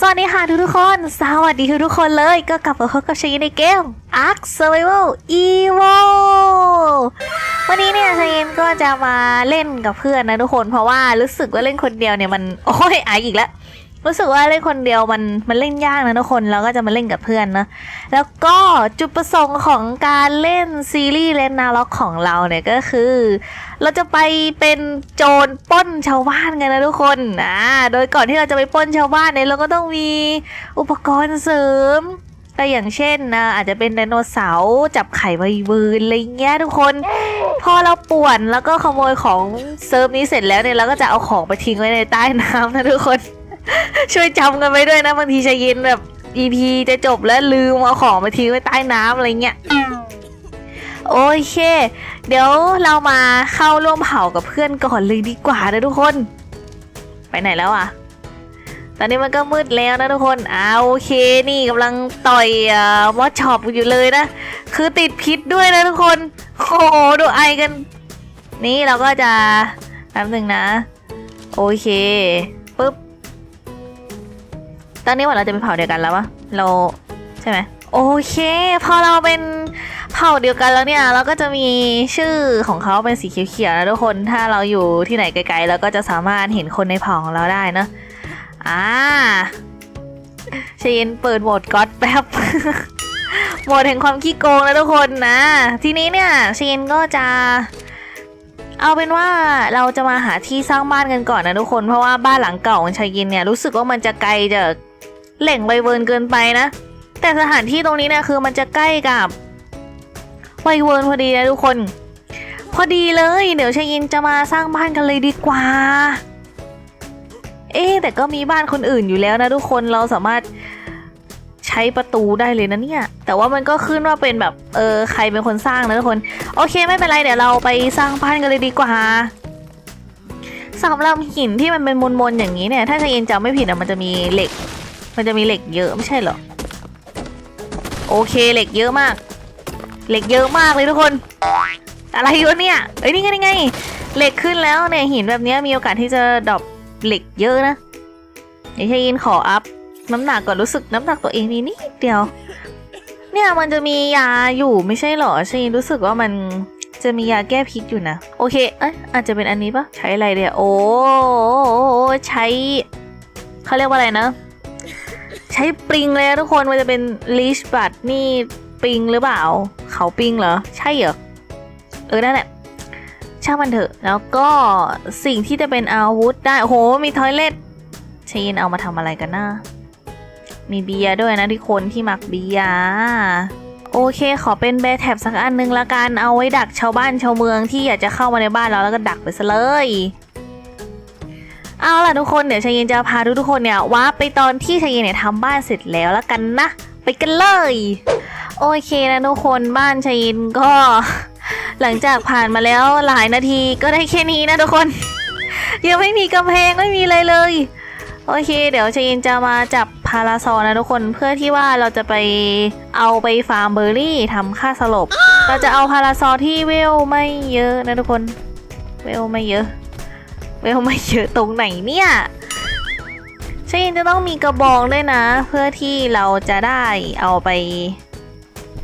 สวัสดีค่ะทุกทุกคน สวัสดีทุกทุกคนเลยก็กลับมาพบกับชยในเกม Ark Survival Evo วันนี้เนี่ยชยนก็จะมาเล่นกับเพื่อนนะทุกคน เพราะว่ารู้สึกว่าเล่นคนเดียวเนี่ยมัน โอ้ยไออีกแล้ว รู้สึกว่าเล่นคนเดียวมันมันเล่นยากนะทุกคนเราก็จะมาเล่นกับเพื่อนนะแล้วก็จุดประสงค์ของการเล่นซีรีส์เลนนาล็อกของเราเนี่ยก็คือ เราจะไปเป็นโจรป้นชาวบ้านกันนะทุกคนอ่าโดยก่อนที่เราจะไปป้นชาวบ้านเนี่ยเราก็ต้องมีอุปกรณ์เสริมก็อย่างเช่นนะอาจจะเป็นไดโนเสาร์จับไข่ใบบืนอะไรเงี้ยทุกคน พอเราป่วนแล้วก็ขโมยของเซิร์ฟนี้เสร็จแล้วเนี่ยเราก็จะเอาของไปทิ้งไว้ในใต้น้ำนะทุกคน ช่วยจำกันไว้ด้วยนะบางทีชายินแบบ EP จะจบแล้วลืมเอาของไปทิ้งไว้ใต้น้ำอะไรเงี้ยโอเค เดี๋ยวเรามาเข้าร่วมเผ่ากับเพื่อนก่อนเลยดีกว่านะทุกคน ไปไหนแล้วอะ ตอนนี้มันก็มืดแล้วนะทุกคนอ่าโอเคนี่กำลังต่อยอมอสช็อปอยู่เลยนะ คือติดพิษด้วยนะทุกคนโอ้โหดูไอกัน นี่เราก็จะแป๊บหนึ่งนะ โอเค ตอนนี้ว่าเราจะไปเผ่าเดียวกันแล้ววะเราใช่ไหมโอเค พอเราเป็นเผ่าเดียวกันแล้วเนี่ย เราก็จะมีชื่อของเขาเป็นสีเขียวๆนะทุกคนถ้าเราอยู่ที่ไหนไกลๆเราก็จะสามารถเห็นคนในเผ่าของเราได้เนอะอ่าเชนเปิดโหมดก็อดแป๊บโหมดแห่งความขี้โกงนะทุกคนนะ ทีนี้เนี่ยเชนก็จะ เอาเป็นว่าเราจะมาหาที่สร้างบ้านกันก่อนนะทุกคนเพราะว่าบ้านหลังเก่าของชายยินเนี่ยรู้สึกว่ามันจะไกลจาก แหล่งไวเวิร์นเกินไปนะ แต่สถานที่ตรงนี้เนี่ยคือมันจะใกล้กับไวเวิร์นพอดีนะทุกคน พอดีเลย เดี๋ยวชายินจะมาสร้างบ้านกันเลยดีกว่า เอ๊แต่ก็มีบ้านคนอื่นอยู่แล้วนะทุกคนเราสามารถใช้ประตูได้เลยนะเนี่ย แต่ว่ามันก็ขึ้นว่าเป็นแบบเออใครเป็นคนสร้างนะทุกคน โอเคไม่เป็นไรเดี๋ยวเราไปสร้างบ้านกันเลยดีกว่าสำหรับหินที่มันเป็นมนๆอย่างนี้เนี่ย ถ้าชายเย็นจำไม่ผิดอะมันจะมีเหล็ก มันจะมีเหล็กเยอะไม่ใช่เหรอ โอเคเหล็กเยอะมาก เหล็กเยอะมากเลยทุกคน อะไรวะเนี่ย เอ้ยนี่ไงนี่ไง เหล็กขึ้นแล้วเนี่ยหินแบบนี้มีโอกาสที่จะดรอปเหล็กเยอะนะเดี๋ยวชายินขออัพน้ำหนักก่อนรู้สึกน้ำหนักตัวเองมีนิดเดียว เนี่ยมันจะมียาอยู่ไม่ใช่เหรอชายเย็นรู้สึกว่ามันจะมียาแก้พิษอยู่นะ โอเค เอ้ยอาจจะเป็นอันนี้ปะใช้อะไรเดี๋ยวโอ้ใช้เขาเรียกว่าอะไรนะ ใช้ปริงเลยทุกคนมันจะเป็นลิชบัตนี่ปริงหรือเปล่า เขาปริงเหรอ ใช่เหรอ เออนั่นแหละช่างมันเถอะ แล้วก็สิ่งที่จะเป็นอาวุธได้ โอ้โห มีทอยเล็ตชีนเอามาทำอะไรกันนะ มีเบียร์ด้วยนะทุกคนที่มักเบียร์โอเค ขอเป็นแบแท็บสักอันนึงละกัน เอาไว้ดักชาวบ้านชาวเมืองที่อยากจะเข้ามาในบ้านเราแล้วก็ดักไปซะเลย เอาล่ะทุกคนเดี๋ยวชายเย็นจะพาทุกๆคนเนี่ยว้าไปตอนที่ชายเย็นเนี่ยทำบ้านเสร็จแล้วละกันนะ ไปกันเลย โอเคนะทุกคนบ้านชายเย็นก็ หลังจากผ่านมาแล้วหลายนาทีก็ได้แค่นี้นะทุกคน ยังไม่มีกำแพงไม่มีอะไรเลยโอเค เดี๋ยวชายเย็นจะมาจับพาราซอนะทุกคนเพื่อที่ว่าเราจะไปเอาไปฟาร์มเบอร์รี่ทำค่าสลบ เราจะเอาพาราซอที่เวลไม่เยอะนะทุกคน เวลไม่เยอะ เวลไม่เยอะตรงไหนเนี่ยชายเย็นจะต้องมีกระบองด้วยนะ เพื่อที่เราจะได้เอาไป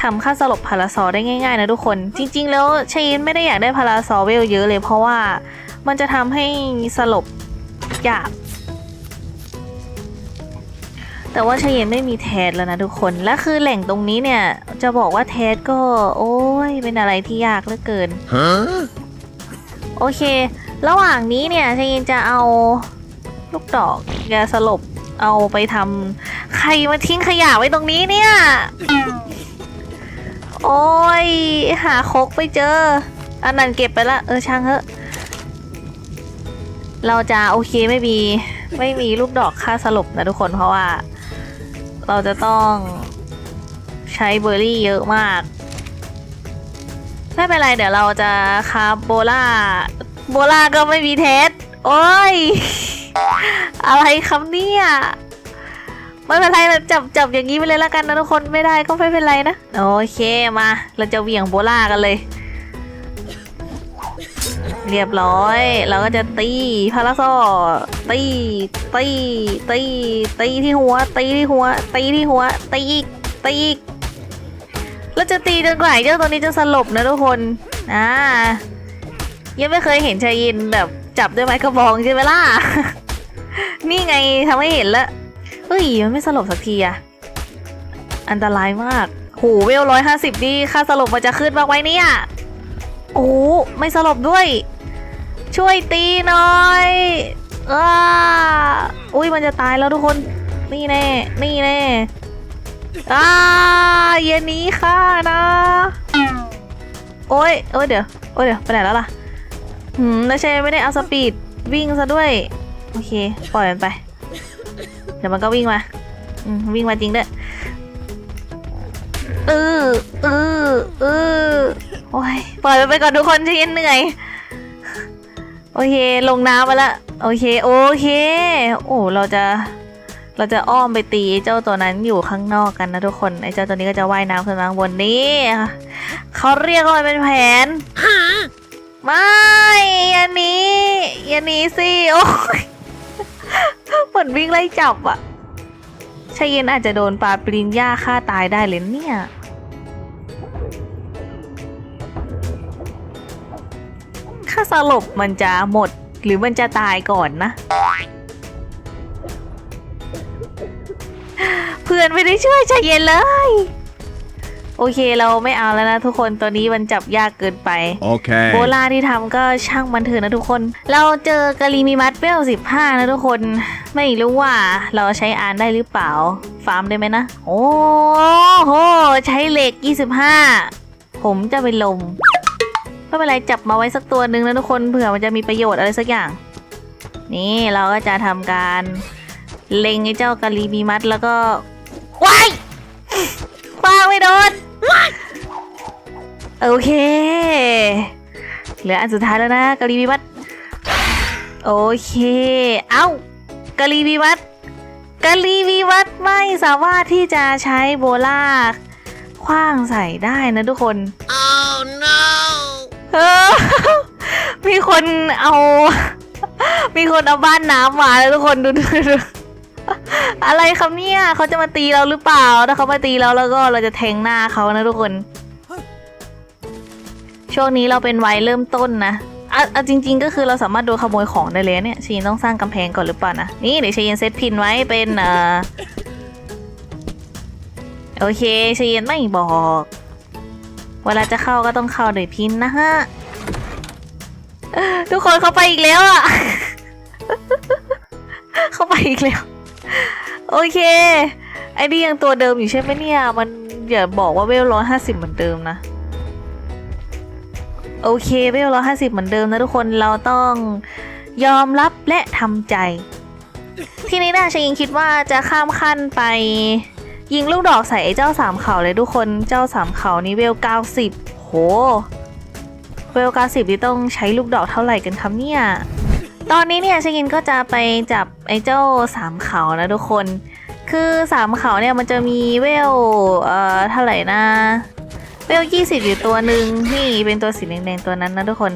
ทำค่าสลบพาราซอลได้ง่าย ๆ นะทุกคน จริง ๆ แล้วชายเย็นไม่ได้อยากได้พาราซอลเวลเยอะเลยเพราะว่ามันจะทำให้สลบยากแต่ว่าชายเย็นไม่มีแทสแล้วนะทุกคน และคือแหล่งตรงนี้เนี่ย จะบอกว่าแทสก็ โอ้ยเป็นอะไรที่ยากเหลือเกิน Huh? โอเค ระหว่างนี้เนี่ยชายเย็นจะเอาลูกดอกยาสลบเอาไปทำใครมาทิ้งขยะไว้ตรงนี้เนี่ย โอ้ย หาคกไม่เจอ อันนั้นเก็บไปละ เออช่างเถอะ เราจะโอเคไม่มีไม่มีลูกดอกค่าสลบนะทุกคนเพราะว่า เราจะต้องใช้เบอร์รี่เยอะมาก ไม่เป็นไรเดี๋ยวเราจะคาโบล่า โบล่าก็ไม่มีเทส โอ้ย อะไรคำเนี่ย ไม่เป็นไรเราจับจับอย่างนี้ไปเลยละกันนะทุกคนไม่ได้ก็ไม่เป็นไรนะ โอเคมา เราจะเหวี่ยงโบล่ากันเลย เรียบร้อย เราก็จะตีพาราโซตีตีตีตีที่หัว ตีที่หัว ตีที่หัว ตีอีกตีอีกแล้วจะตีจนกว่าไอ้เจ้าตัวนี้จะสลบนะทุกคน อ่า ยังไม่เคยเห็นชายินแบบจับด้วยไม้กระบองใช่ไหมล่ะ นี่ไงทำให้เห็นแล้วเฮ้ยมันไม่สลบสักทีอะอันตรายมากโหเวลร้อยห้าสิบนี่ค่าสลบมันจะขึ้นบ้าไหมเนี่ย โอ้ไม่สลบด้วย ช่วยตีหน่อยอ้าอุ้ยมันจะตายแล้วทุกคน นี่แน่ นี่แน่อ้าเย็นนี้ค่ะนะ โอ้ยโอ้ยเดี๋ยว โอ้ยเดี๋ยว ไปไหนแล้วล่ะ หืมแล้วใช่ไม่ได้เอาสปีดวิ่งซะด้วย โอเค ปล่อยมันไป เดี๋ยวมันก็วิ่งมา อืมวิ่งมาจริงด้วยเออเออเออโอ้ยปล่อยมันไปก่อนทุกคนที่เหนื่อย โอเค ลงน้ำมาละ โอเค โอเค โอ้ เราจะ เราจะอ้อมไปตีเจ้าตัวนั้นอยู่ข้างนอกกันนะทุกคน ไอ้เจ้าตัวนี้ก็จะว่ายน้ำขึ้นมาบนนี้ เขาเรียกว่ามันเป็นแผน ไม่อันนี้อันนี้สิโอ้ยเหมือนวิ่งไล่จับอะชายเย็นอาจจะโดนปลาปลินย่าฆ่าตายได้เลยเนี่ยค่าสลบมันจะหมดหรือมันจะตายก่อนนะ เพื่อนไม่ได้ช่วยชายเย็นเลย โอเคเราไม่เอาแล้วนะทุกคนตัวนี้มันจับยากเกินไป Okay. โบลาที่ทำก็ช่างมันเถอะนะทุกคน เราเจอกะลีมีมัดเวลสิบห้านะทุกคน ไม่รู้ว่าเราใช้อ่านได้หรือเปล่า ฟาร์มได้ไหมนะ โอ้โห ใช้เหล็ก25ผมจะไปลมไม่เป็นไรจับมาไว้สักตัวหนึ่งนะทุกคนเผื่อมันจะมีประโยชน์อะไรสักอย่าง นี่เราก็จะทำการเล็งไอ้เจ้ากะลีมีมัดแล้วก็ว้ายปาไม่โดน โอเค เหลืออันสุดท้ายแล้วนะกะลีบีมัดโอเค เอ้ากะลีบีมัดกะลีบีมัดไม่สามารถที่จะใช้โบลาคว้างใส่ได้นะทุกคน Oh no. เออมีคนเอา มีคนเอาบ้านน้ำมาแล้วทุกคนดูดูดูอะไรครับเนี่ยเขาจะมาตีเราหรือเปล่า ถ้าเขามาตีเราแล้วก็เราจะแทงหน้าเขานะทุกคน ช่วงนี้เราเป็นวัยเริ่มต้นนะอะอะจริง ๆ ก็คือเราสามารถโดนขโมยของได้เลยเนี่ยชีนต้องสร้างกำแพงก่อนหรือเปล่านะ นี่เดี๋ยวชีนเซตพินไว้เป็นเอ่อโอเคชีนไม่บอก เวลาจะเข้าก็ต้องเข้าโดยพินนะฮะ ทุกคนเข้าไปอีกแล้วอะ เข้าไปอีกแล้ว โอเค ไอ้นี่ยังตัวเดิมอยู่ใช่ไหมเนี่ย มันอย่าบอกว่าเวลร้อยห้าสิบเหมือนเดิมนะ โอเคเวลร้อยห้าสิบเหมือนเดิมนะทุกคนเราต้องยอมรับและทำใจ ทีนี้นะชายิงคิดว่าจะข้ามขั้นไป ยิงลูกดอกใส่เจ้าสามเขาเลยทุกคนเจ้าสามเขานี้เวลเก้าสิบโหเวลเก้าสิบนี่ต้องใช้ลูกดอกเท่าไหร่กันครับเนี่ยตอนนี้เนี่ยชายินก็จะไปจับไอ้เจ้าสามเขานะทุกคน คือสามเขาเนี่ยมันจะมีเวลเอ่อเท่าไหร่นะ เวลยี่สิบอยู่ตัวหนึ่งนี่เป็นตัวสีแดงๆตัวนั้นนะทุกคน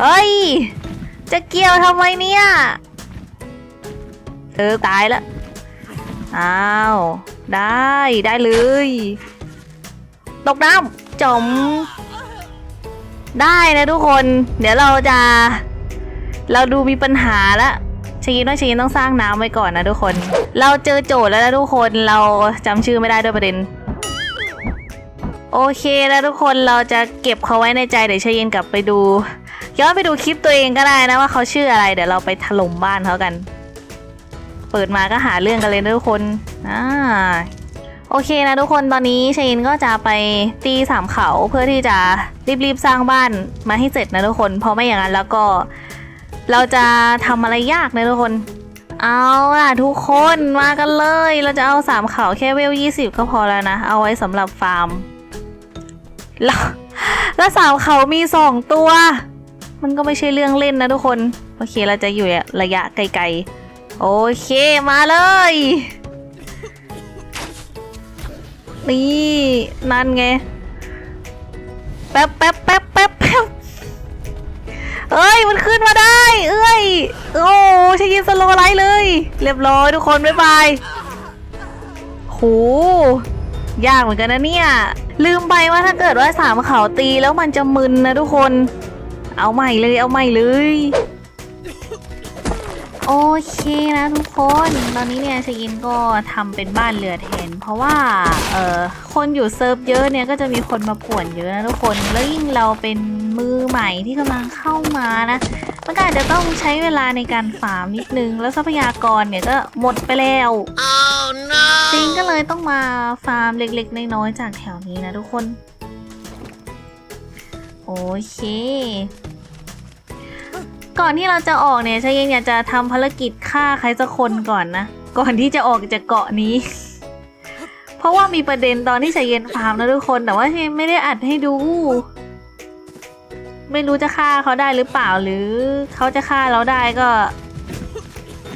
เฮ้ย จะเกี่ยวทำไมเนี่ย เออ ตายละอ้าว ได้ได้เลย ตกน้ำจม ได้นะทุกคน เดี๋ยวเราจะ เราดูมีปัญหาละชีนว่าชีนต้องสร้างน้ำไว้ก่อนนะทุกคน เราเจอโจทย์แล้วนะทุกคน เราจำชื่อไม่ได้ด้วยประเด็น โอเคแล้วทุกคนเราจะเก็บเขาไว้ในใจเดี๋ยวเชยเย็นกลับไปดูย้อนไปดูคลิปตัวเองก็ได้นะว่าเขาชื่ออะไร เดี๋ยวเราไปถล่มบ้านเขากัน เปิดมาก็หาเรื่องกันเลยนะทุกคนอ่าโอเคนะทุกคนตอนนี้เชยเย็นก็จะไปตีสามเขาเพื่อที่จะรีบๆสร้างบ้านมาให้เสร็จนะทุกคนเพราะไม่อย่างนั้นแล้วก็เราจะทำอะไรยากนะทุกคน เอาล่ะทุกคนมากันเลย เราจะเอาสามเขาแค่เวลยี่สิบก็พอแล้วนะ เอาไว้สำหรับฟาร์ม แล้วแล้วสาวเขามีสองตัว มันก็ไม่ใช่เรื่องเล่นนะทุกคน โอเคเราจะอยู่ระยะไกลๆ โอเคมาเลย นี่นั่นไง แป๊บแป๊บแป๊บแป๊บแป๊บเอ้ยมันขึ้นมาได้ เอ้ย โอ้ใช้ยินสโลไลท์เลย เรียบร้อยทุกคนบ๊ายบายโหยากเหมือนกันนะเนี่ย ลืมไปว่าถ้าเกิดว่าสามเขาตีแล้วมันจะมึนนะทุกคน เอาใหม่เลยเอาใหม่เลย โอเคนะทุกคน ตอนนี้เนี่ยชยินก็ทำเป็นบ้านเรือแทน เพราะว่า เอ่อคนอยู่เซิร์ฟเยอะเนี่ยก็จะมีคนมาป่วนเยอะนะทุกคน แล้วยิ่งเราเป็นมือใหม่ที่กำลังเข้ามานะ มันก็อาจจะต้องใช้เวลาในการฟาร์มนิดนึง แล้วทรัพยากรเนี่ยก็หมดไปแล้ว Oh no! จริงก็เลยต้องมาฟาร์มเล็กๆ น้อยๆจากแถวนี้นะทุกคน โอเค ก่อนที่เราจะออกเนี่ยชายเย็นอยากจะทำภารกิจฆ่าใครสักคนก่อนนะ ก่อนที่จะออกจากเกาะนี้ เพราะว่ามีประเด็นตอนที่ชายเย็นฟาร์มนะทุกคน แต่ว่าชายไม่ได้อัดให้ดู ไม่รู้จะฆ่าเขาได้หรือเปล่าหรือเขาจะฆ่าเราได้ก็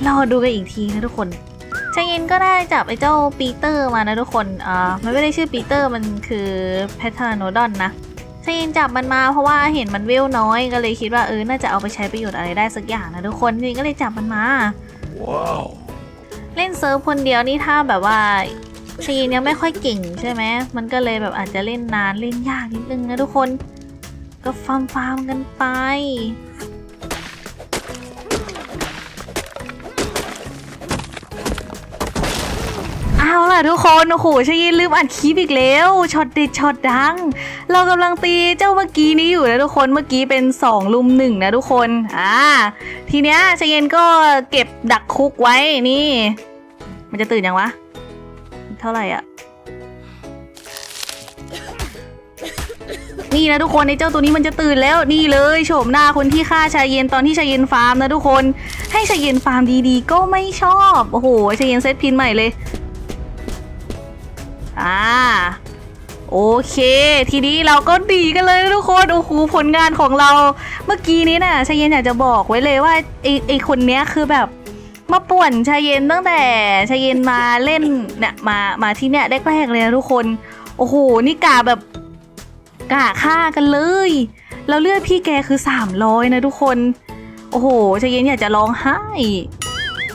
รอดูกันอีกทีนะทุกคนชายเย็นก็ได้จับไอ้เจ้าปีเตอร์มานะทุกคนอ่ามันไม่ได้ชื่อปีเตอร์มันคือแพทเทอร์โนดอนนะชายเย็นจับมันมาเพราะว่าเห็นมันเวลน้อยก็เลยคิดว่าเออน่าจะเอาไปใช้ประโยชน์อะไรได้สักอย่างนะทุกคนชายเย็นก็เลยจับมันมา Wow! เล่นเซิร์ฟคนเดียวนี่ถ้าแบบว่าชายเย็นยังไม่ค่อยเก่งใช่ไหมมันก็เลยแบบอาจจะเล่นนานเล่นยากนิดนึงนะทุกคน ก็ฟาร์มฟาร์มกันไป เอาล่ะทุกคน โอ้โหชยินลืมอัดคลิปอีกแล้วช็อตเด็ดช็อตดัง เรากำลังตีเจ้าเมื่อกี้นี้อยู่นะทุกคนเมื่อกี้เป็น 2 ลุมหนึ่งนะทุกคน อ่า ทีเนี้ยชยินก็เก็บดักคุกไว้นี่ มันจะตื่นยังวะ เท่าไหร่อะ นี่นะทุกคนในเจ้าตัวนี้มันจะตื่นแล้วนี่เลยโฉมหน้าคนที่ฆ่าชายเย็นตอนที่ชายเย็นฟาร์มนะทุกคน ให้ชายเย็นฟาร์มดีๆ ก็ไม่ชอบโอ้โหชายเย็นเซตพินใหม่เลยอ่าโอเค ทีนี้เราก็ดีกันเลยทุกคนโอ้โหผลงานของเราเมื่อกี้นี้น่ะชายเย็นอยากจะบอกไว้เลยว่าไอไอคนเนี้ยคือแบบมาป่วนชายเย็นตั้งแต่ชายเย็นมาเล่นเนี่ยมามาที่เนี่ยแรกๆเลยนะทุกคน โอ้โหนี่กาแบบ กาฆ่ากันเลย แล้วเลือดพี่แกคือ 300 นะทุกคน โอ้โหชายเย็นอยากจะร้องไห้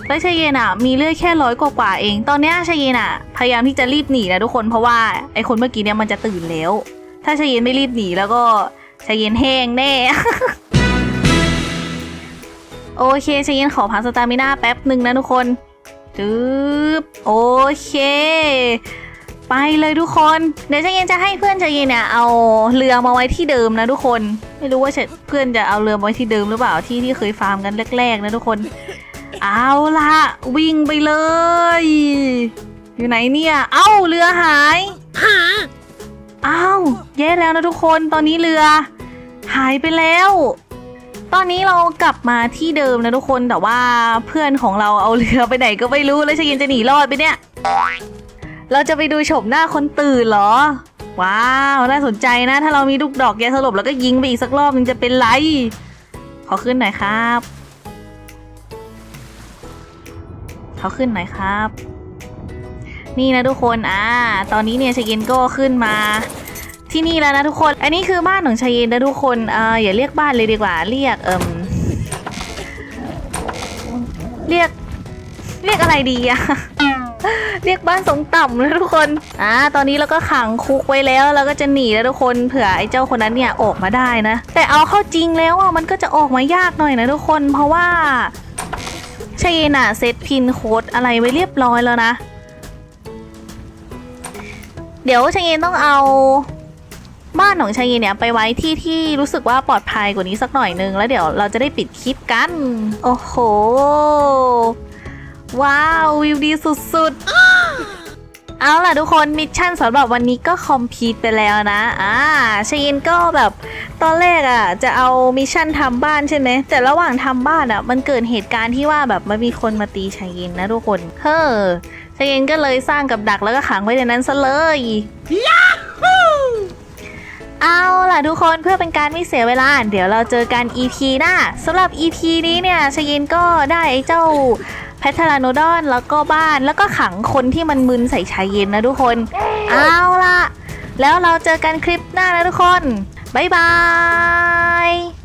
แล้วชายเย็นอะ มีเลือดแค่ร้อยกว่าเอง ตอนเนี้ยชายเย็นอะ พยายามที่จะรีบหนีนะทุกคนเพราะว่าไอคนเมื่อกี้เนี่ยมันจะตื่นแล้ว ถ้าชายเย็นไม่รีบหนีแล้วก็ชายเย็นแห้งแน่โอเคชายเย็นขอพักสตามิน่าแป๊บหนึ่งนะทุกคนจึ๊บโอเค ไปเลยทุกคน เดี๋ยวชายเย็นจะให้เพื่อนชายเย็นเนี่ยเอาเรือมาไว้ที่เดิมนะทุกคน ไม่รู้ว่าเพื่อนจะเอาเรือมาไว้ที่เดิมหรือเปล่าที่ที่เคยฟาร์มกันแรกๆนะทุกคน เอาละวิ่งไปเลย อยู่ไหนเนี่ย เอ้าเรือหายเอ้าแย่แล้วนะทุกคนตอนนี้เรือ หายไปแล้วตอนนี้เรากลับมาที่เดิมนะทุกคนแต่ว่าเพื่อนของเราเอาเรือไปไหนก็ไม่รู้แล้วชยินจะหนีรอดไปเนี่ย เราจะไปดูโฉมหน้าคนตื่นเหรอ ว้าว น่าสนใจนะ ถ้าเรามีลูกดอกยาสลบแล้วก็ยิงไปอีกสักรอบมันจะเป็นไร ขอขึ้นหน่อยครับเขาขึ้นหน่อยครับ นี่นะทุกคนอ่าตอนนี้เนี่ยชายเย็นก็ขึ้นมาที่นี่แล้วนะทุกคน อันนี้คือบ้านของชายเย็นนะทุกคนเอ่าอย่าเรียกบ้านเลยดีกว่า เรียกเอิมเรียก เรียกอะไรดีอะ เรียกบ้านสงต่ำนะทุกคน อ่า ตอนนี้เราก็ขังคุกไว้แล้วเราก็จะหนีแล้วทุกคนเผื่อไอ้เจ้าคนนั้นเนี่ยออกมาได้นะ แต่เอาเข้าจริงแล้วอะมันก็จะออกมายากหน่อยนะทุกคน เพราะว่าชยเย็นอะเซตพินโค้ดอะไรไว้เรียบร้อยแล้วนะ เดี๋ยวชยเย็นต้องเอาบ้านของชายเย็นเนี่ยไปไว้ที่ที่รู้สึกว่าปลอดภัยกว่านี้สักหน่อยนึง แล้วเดี๋ยวเราจะได้ปิดคลิปกัน โอ้โห ว้าววิวดีสุดๆ เอาล่ะทุกคนมิชชั่นสำหรับวันนี้ก็คอมพีทไปแล้วนะอ่าชยเย็นก็แบบตอนแรกอะ่ะจะเอามิชชั่นทำบ้านใช่ไหมแต่ระหว่างทำบ้านอะ่ะมันเกิดเหตุการณ์ที่ว่าแบบมันมีคนมาตีชยเย็นนะทุกคนเฮ้อชยเย็นก็เลยสร้างกับดักแล้วก็ขังไว้ในนั้นซะเลยเอาล่ะทุกคนเพื่อเป็นการไม่เสียเวลา เดี๋ยวเราเจอกัน EP หน้าสำหรับ EP นี้เนี่ยชยินก็ได้ไอ้เจ้า แพทราโนดอนแล้วก็บ้านแล้วก็ขังคนที่มันมึนใส่ชายเย็นนะทุกคน เอาล่ะแล้วเราเจอกันคลิปหน้านะทุกคน บ๊ายบาย